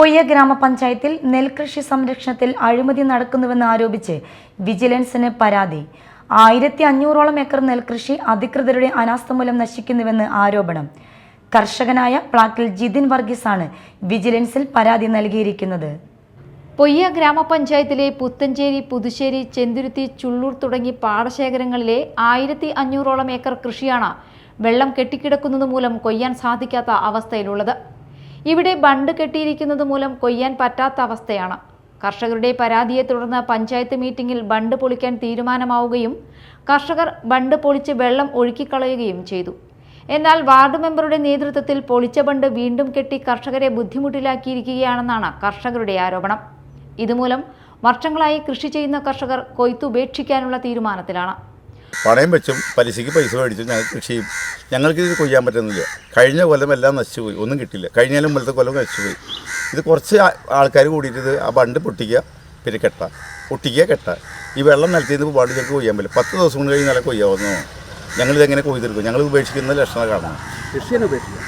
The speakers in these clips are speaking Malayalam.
പൊയ്യ ഗ്രാമപഞ്ചായത്തിൽ നെൽകൃഷി സംരക്ഷണത്തിൽ അഴിമതി നടക്കുന്നുവെന്ന് ആരോപിച്ച് വിജിലൻസിന് പരാതി. ആയിരത്തി അഞ്ഞൂറോളം ഏക്കർ നെൽകൃഷി അധികൃതരുടെ അനാസ്ഥ മൂലം നശിക്കുന്നുവെന്ന് ആരോപണം. കർഷകനായ പ്ലാക്കിൽ ജിതിൻ വർഗീസാണ് വിജിലൻസിൽ പരാതി നൽകിയിരിക്കുന്നത്. പൊയ്യ ഗ്രാമപഞ്ചായത്തിലെ പുത്തഞ്ചേരി പുതുശ്ശേരി ചെന്തുരുത്തി ചുള്ളൂർ തുടങ്ങി പാടശേഖരങ്ങളിലെ ആയിരത്തി അഞ്ഞൂറോളം ഏക്കർ കൃഷിയാണ് വെള്ളം കെട്ടിക്കിടക്കുന്നത് മൂലം കൊയ്യാൻ സാധിക്കാത്ത അവസ്ഥയിലുള്ളത്. ഇവിടെ ബണ്ട് കെട്ടിയിരിക്കുന്നത് മൂലം കൊയ്യാൻ പറ്റാത്ത അവസ്ഥയാണ്. കർഷകരുടെ പരാതിയെ തുടർന്ന് പഞ്ചായത്ത് മീറ്റിംഗിൽ ബണ്ട് പൊളിക്കാൻ തീരുമാനമാവുകയും കർഷകർ ബണ്ട് പൊളിച്ച് വെള്ളം ഒഴുക്കിക്കളയുകയും ചെയ്തു. എന്നാൽ വാർഡ് മെമ്പറുടെ നേതൃത്വത്തിൽ പൊളിച്ച ബണ്ട് വീണ്ടും കെട്ടി കർഷകരെ ബുദ്ധിമുട്ടിലാക്കിയിരിക്കുകയാണെന്നാണ് കർഷകരുടെ ആരോപണം. ഇതുമൂലം വർഷങ്ങളായി കൃഷി ചെയ്യുന്ന കർഷകർ കൊയ്ത്തുപേക്ഷിക്കാനുള്ള തീരുമാനത്തിലാണ്. പണയം വെച്ചും പലിശയ്ക്ക് പൈസ മേടിച്ചും ഞങ്ങൾ കൃഷി ചെയ്യും. ഞങ്ങൾക്ക് ഇത് കൊയ്യാൻ പറ്റുന്നില്ല. കഴിഞ്ഞ കൊല്ലം എല്ലാം നശിച്ചുപോയി. ഒന്നും കിട്ടില്ല കഴിഞ്ഞാലും മുമ്പത്തെ കൊല്ലം നശിച്ചുപോയി. ഇത് കുറച്ച് ആൾക്കാർ കൂടിയിട്ട് ഇത് ആ ബണ്ട് പൊട്ടിക്കുക പിന്നെ കെട്ട. പൊട്ടിക്കുക കെട്ട. ഈ വെള്ളം നിലത്തിൽ നിന്ന് പാട് ഞങ്ങൾക്ക് കൊയ്യാൻ പറ്റില്ല. പത്ത് ദിവസം കൊണ്ട് കഴിഞ്ഞ് നല്ല കൊയ്യാവുന്നു ഞങ്ങളിതെങ്ങനെ കൊയ്തെടുക്കും ഞങ്ങൾ ഉപേക്ഷിക്കുന്ന ലക്ഷണം കാണാം കൃഷി ഉപേക്ഷിക്കുക.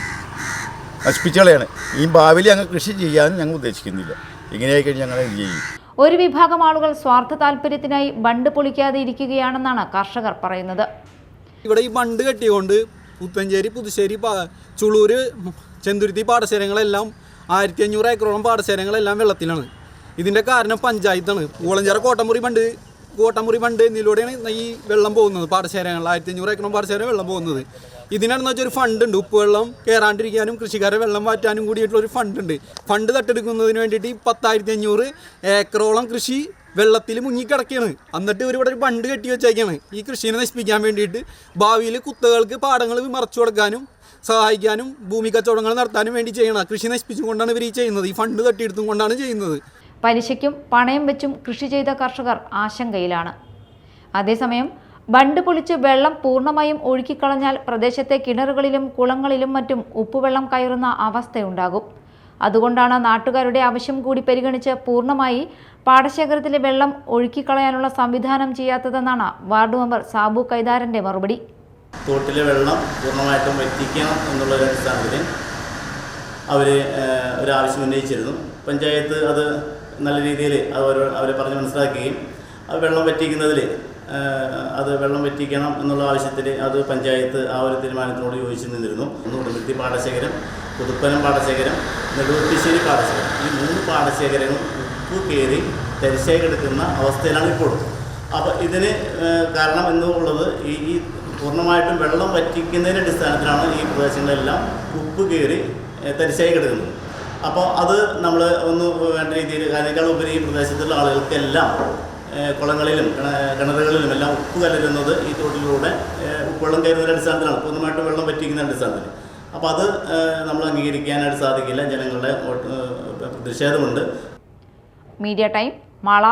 നശിപ്പിച്ചാണ് ഈ ഭാവിയിൽ ഞങ്ങൾ കൃഷി ചെയ്യാനും ഞങ്ങൾ ഉദ്ദേശിക്കുന്നില്ല. ഇങ്ങനെയായി കഴിഞ്ഞാൽ ഞങ്ങൾ എന്ത് ചെയ്യും? ഒരു വിഭാഗം ആളുകൾ സ്വാർത്ഥ താല്പര്യത്തിനായി ബണ്ട് പൊളിക്കാതെ ഇരിക്കുകയാണെന്നാണ് കർഷകർ പറയുന്നത്. ഇവിടെ ഈ ബണ്ട് കെട്ടിക്കൊണ്ട് പുത്തഞ്ചേരി പുതുശ്ശേരി ചുളൂര് ചെന്തുരുത്തി പാടശേരങ്ങളെല്ലാം ആയിരത്തി അഞ്ഞൂറ് ഏക്കറോളം പാടശേരങ്ങളെല്ലാം വെള്ളത്തിലാണ്. ഇതിന്റെ കാരണം പഞ്ചായത്താണ്. പൂളഞ്ചിറ കോട്ടമുറി ബണ്ട് കോട്ടമുറി ഫണ്ട് എന്നിലൂടെയാണ് ഈ വെള്ളം പോകുന്നത്. പാടശേഖരങ്ങൾ ആയിരത്തി അഞ്ഞൂറ് ഏക്കറും പാടശേഖരം വെള്ളം പോകുന്നത്. ഇതിനാണെന്ന് വെച്ചാൽ ഒരു ഫണ്ട് ഉണ്ട്. ഉപ്പുവെള്ളം കയറാണ്ടിരിക്കാനും കൃഷിക്കാരെ വെള്ളം മാറ്റാനും കൂടിയിട്ടുള്ള ഒരു ഫണ്ട് ഉണ്ട്. ഫണ്ട് തട്ടെടുക്കുന്നതിന് വേണ്ടിയിട്ട് ഈ പത്തായിരത്തി അഞ്ഞൂറ് ഏക്കറോളം കൃഷി വെള്ളത്തിൽ മുങ്ങിക്കിടക്കുകയാണ് എന്നിട്ട് ഇവർ ഇവിടെ ഒരു ഫണ്ട് കെട്ടി വെച്ചേക്കാണ്. ഈ കൃഷിയെ നശിപ്പിക്കാൻ വേണ്ടിയിട്ട് ഭാവിയിൽ കുത്തകൾക്ക് പാടങ്ങൾ മറച്ചു കൊടുക്കാനും സഹായിക്കാനും ഭൂമി കച്ചവടങ്ങൾ നടത്താനും വേണ്ടി ചെയ്യണം. കൃഷി നശിപ്പിച്ചുകൊണ്ടാണ് ഇവർ ഈ ചെയ്യുന്നത്. ഈ ഫണ്ട് തട്ടിയെടുത്തും കൊണ്ടാണ് ചെയ്യുന്നത്. പലിശയ്ക്കും പണയം വെച്ചും കൃഷി ചെയ്ത കർഷകർ ആശങ്കയിലാണ്. അതേസമയം ബണ്ട് പൊളിച്ച് വെള്ളം പൂർണമായും ഒഴുക്കിക്കളഞ്ഞാൽ പ്രദേശത്തെ കിണറുകളിലും കുളങ്ങളിലും മറ്റും ഉപ്പുവെള്ളം കയറുന്ന അവസ്ഥയുണ്ടാകും. അതുകൊണ്ടാണ് നാട്ടുകാരുടെ ആവശ്യം കൂടി പരിഗണിച്ച് പൂർണമായി പാടശേഖരത്തിലെ വെള്ളം ഒഴുക്കിക്കളയാനുള്ള സംവിധാനം ചെയ്യാത്തതെന്നാണ് വാർഡ് മെമ്പർ സാബു കൈതാരന്റെ മറുപടി. തോട്ടിലെ വെള്ളം പൂർണമായിട്ടും എത്തിക്കണം എന്നുള്ള അടിസ്ഥാനത്തിൽ അവർ ഒരാവശ്യം ഉന്നയിച്ചിരുന്നു. പഞ്ചായത്ത് അത് നല്ല രീതിയിൽ അവർ അവരെ പറഞ്ഞ് മനസ്സിലാക്കുകയും അത് വെള്ളം വറ്റിക്കുന്നതിൽ അത് വെള്ളം വറ്റിക്കണം എന്നുള്ള ആവശ്യത്തിൽ അത് പഞ്ചായത്ത് ആ ഒരു തീരുമാനത്തിനോട് യോജിച്ച് നിന്നിരുന്നു. ഉടുമ്പത്തി പാടശേഖരം പുതുപ്പനം പാടശേഖരം നെടുവത്തിശ്ശേരി പാടശേഖരം. ഈ മൂന്ന് പാടശേഖരങ്ങളും ഉപ്പ് കയറി തരിശായി കിടക്കുന്ന അവസ്ഥയിലാണ് ഇപ്പോൾ അപ്പോൾ ഇതിന് കാരണം എന്നുള്ളത് ഈ ഈ പൂർണമായിട്ടും വെള്ളം വറ്റിക്കുന്നതിന്റെ അടിസ്ഥാനത്തിലാണ് ഈ പ്രദേശങ്ങളെല്ലാം ഉപ്പ് കയറി തരിശായി കിടക്കുന്നത് അപ്പോൾ അത് നമ്മൾ ഒന്ന് വേണ്ട രീതിയിൽ അതിനേക്കാൾ ഉപരി ഈ പ്രദേശത്തുള്ള ആളുകൾക്കെല്ലാം കുളങ്ങളിലും കിണറുകളിലും എല്ലാം ഉപ്പ് കലരുന്നത് ഈ തോട്ടിലൂടെ ഉപ്പുവെള്ളം കയറുന്ന അടിസ്ഥാനത്തിലാണ്. പൂർണമായിട്ട് വെള്ളം പറ്റിക്കുന്ന അടിസ്ഥാനത്തിൽ. അപ്പോൾ അത് നമ്മൾ അംഗീകരിക്കാനായിട്ട് സാധിക്കില്ല. ജനങ്ങളുടെ പ്രതിഷേധമുണ്ട്. Media time Mala.